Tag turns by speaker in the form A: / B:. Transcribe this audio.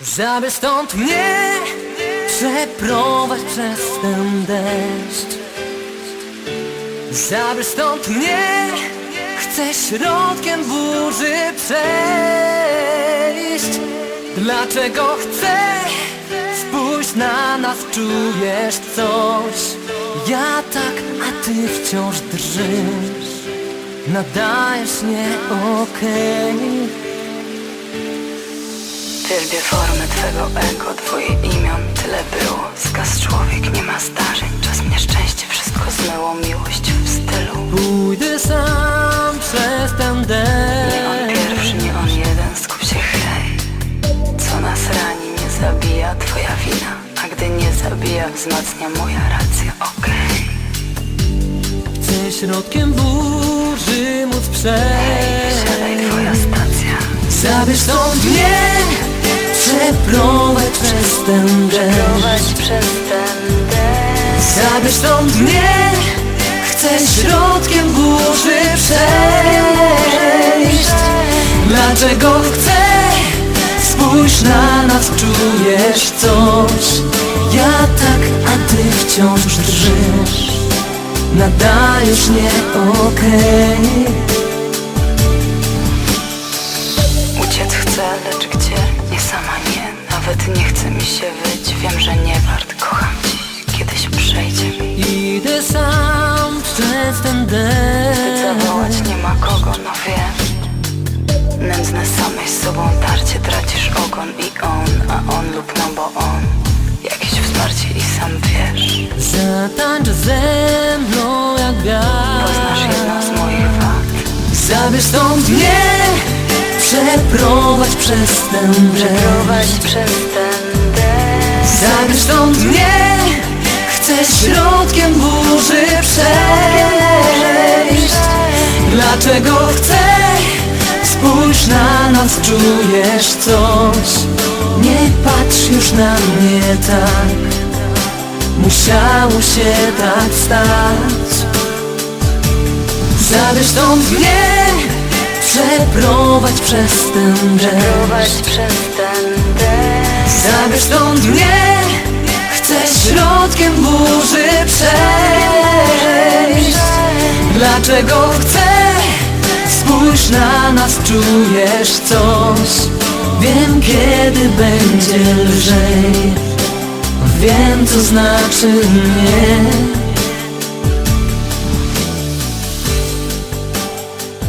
A: Żeby stąd mnie przeprowadź przez ten deszcz. Żeby stąd mnie chcę środkiem burzy przejść. Dlaczego chcę? Spójrz na nas, czujesz coś? Ja tak, a ty wciąż drżysz. Nadajesz nie okej
B: Wielbię formę twego ego, twoje imion Tyle było, skaz człowiek nie ma zdarzeń. Czas nieszczęście, wszystko zmyło. Miłość w stylu.
A: Pójdę sam przez ten
B: Nie on
A: deszcz
B: pierwszy, nie on jeden, skup się hej. Co nas rani, nie zabija twoja wina. A gdy nie zabija, wzmacnia moja racja, okej.
A: Chcę środkiem burzy móc
B: Siadaj twoja
A: przejść
B: stacja.
A: Zabierz stąd mnie Przeprowadź przez ten deszcz.
B: Przez ten deszcz.
A: Zabierz stąd mnie Chcę środkiem burzy przejść. Dlaczego chcę? Spójrz na nas, czujesz coś. Ja tak, a ty wciąż drżysz. Nadajesz nie okej.
B: Uciec chcę, lecz sama nie, nawet nie chce mi się wyć. Wiem, że nie wart, kocham dziś, kiedyś przejdzie mi.
A: Idę sam przez ten
B: Zbyt zawołać
A: deszcz
B: nie ma kogo, no wiem. Nędzne samej z sobą tarcie, tracisz ogon i on A on lub no bo on Jakieś wsparcie i sam wiesz.
A: Zatańcz ze mną jak
B: Poznasz jedną z
A: wiatr
B: moich wad.
A: Zabierz stąd mnie Przeprowadź przez ten deszcz.
B: przez ten deszcz.
A: Zabierz stąd mnie. Chcę środkiem burzy przejść. Dlaczego chcę? Spójrz na nas, czujesz coś? Nie patrz już na mnie tak. Musiało się tak stać. Zabierz stąd mnie Przeprowadź przez ten deszcz.
B: Przez ten deszcz.
A: Zabierz stąd mnie. Chcę środkiem burzy przejść. Dlaczego chcę? Spójrz na nas, czujesz coś? Wiem kiedy będzie lżej. Wiem co znaczy nie